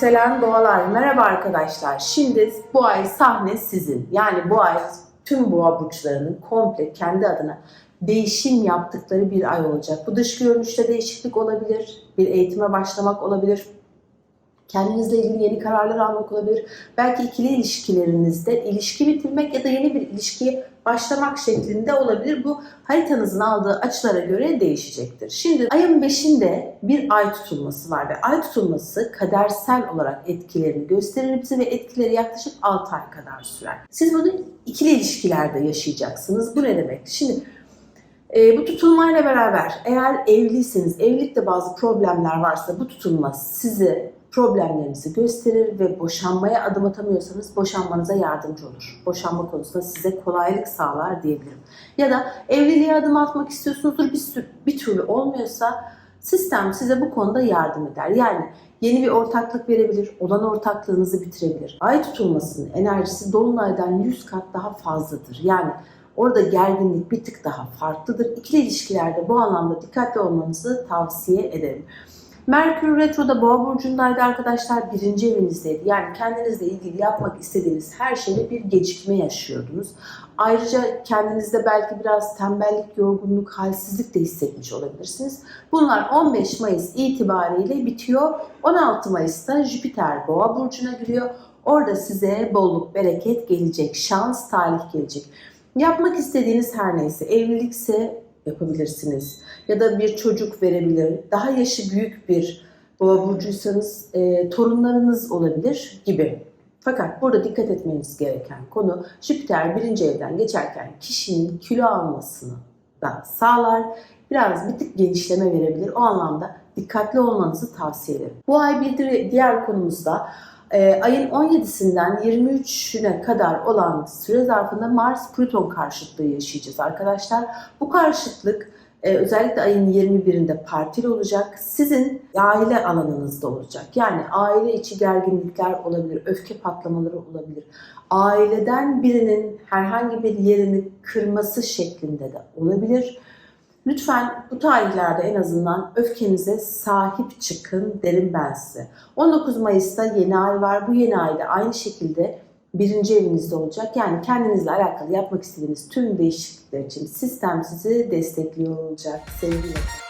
yükselen doğalar. Merhaba arkadaşlar. Şimdi bu ay sahne sizin. Yani bu ay tüm boğa burçlarının komple kendi adına değişim yaptıkları bir ay olacak. Bu dış görünüşte değişiklik olabilir. Bir eğitime başlamak olabilir. Kendinizle ilgili yeni kararlar almak olabilir. Belki ikili ilişkilerinizde ilişki bitirmek ya da yeni bir ilişkiye başlamak şeklinde olabilir. Bu haritanızın aldığı açılara göre değişecektir. Şimdi ayın 5'inde bir ay tutulması var ve ay tutulması kadersel olarak etkilerini gösterir bize ve etkileri yaklaşık 6 ay kadar sürer. Siz bunu ikili ilişkilerde yaşayacaksınız. Bu ne demek? Şimdi e, bu tutulmayla beraber eğer evliyseniz, evlilikte bazı problemler varsa bu tutulma size problemlerinizi gösterir ve boşanmaya adım atamıyorsanız boşanmanıza yardımcı olur. Boşanma konusunda size kolaylık sağlar diyebilirim. Ya da evliliğe adım atmak istiyorsunuzdur bir, bir türlü olmuyorsa sistem size bu konuda yardım eder. Yani yeni bir ortaklık verebilir, olan ortaklığınızı bitirebilir. Ay tutulmasının enerjisi dolunaydan 100 kat daha fazladır. Yani Orada gerginlik bir tık daha farklıdır. İkili ilişkilerde bu anlamda dikkatli olmanızı tavsiye ederim. Merkür Retro'da Boğa burcundaydı arkadaşlar. Birinci evinizdeydi. Yani kendinizle ilgili yapmak istediğiniz her şeyde bir gecikme yaşıyordunuz. Ayrıca kendinizde belki biraz tembellik, yorgunluk, halsizlik de hissetmiş olabilirsiniz. Bunlar 15 Mayıs itibariyle bitiyor. 16 Mayıs'ta Jüpiter Boğa burcuna giriyor. Orada size bolluk, bereket gelecek, şans, talih gelecek. Yapmak istediğiniz her neyse, evlilikse yapabilirsiniz. Ya da bir çocuk verebilir. Daha yaşı büyük bir boğa burcuysanız e, torunlarınız olabilir gibi. Fakat burada dikkat etmeniz gereken konu Jüpiter birinci evden geçerken kişinin kilo almasını da sağlar. Biraz bir tık genişleme verebilir. O anlamda dikkatli olmanızı tavsiye ederim. Bu ay bir di- diğer konumuzda e, ayın 17'sinden 23'üne kadar olan süre zarfında Mars-Plüton karşıtlığı yaşayacağız arkadaşlar. Bu karşıtlık e, özellikle ayın 21'inde partili olacak. Sizin aile alanınızda olacak. Yani aile içi gerginlikler olabilir, öfke patlamaları olabilir. Aileden birinin herhangi bir yerini kırması şeklinde de olabilir. Lütfen bu tarihlerde en azından öfkenize sahip çıkın derim ben size. 19 Mayıs'ta yeni ay var. Bu yeni ayda aynı şekilde birinci evinizde olacak. Yani kendinizle alakalı yapmak istediğiniz tüm değişiklikler için sistem sizi destekliyor olacak. Sevgiyle.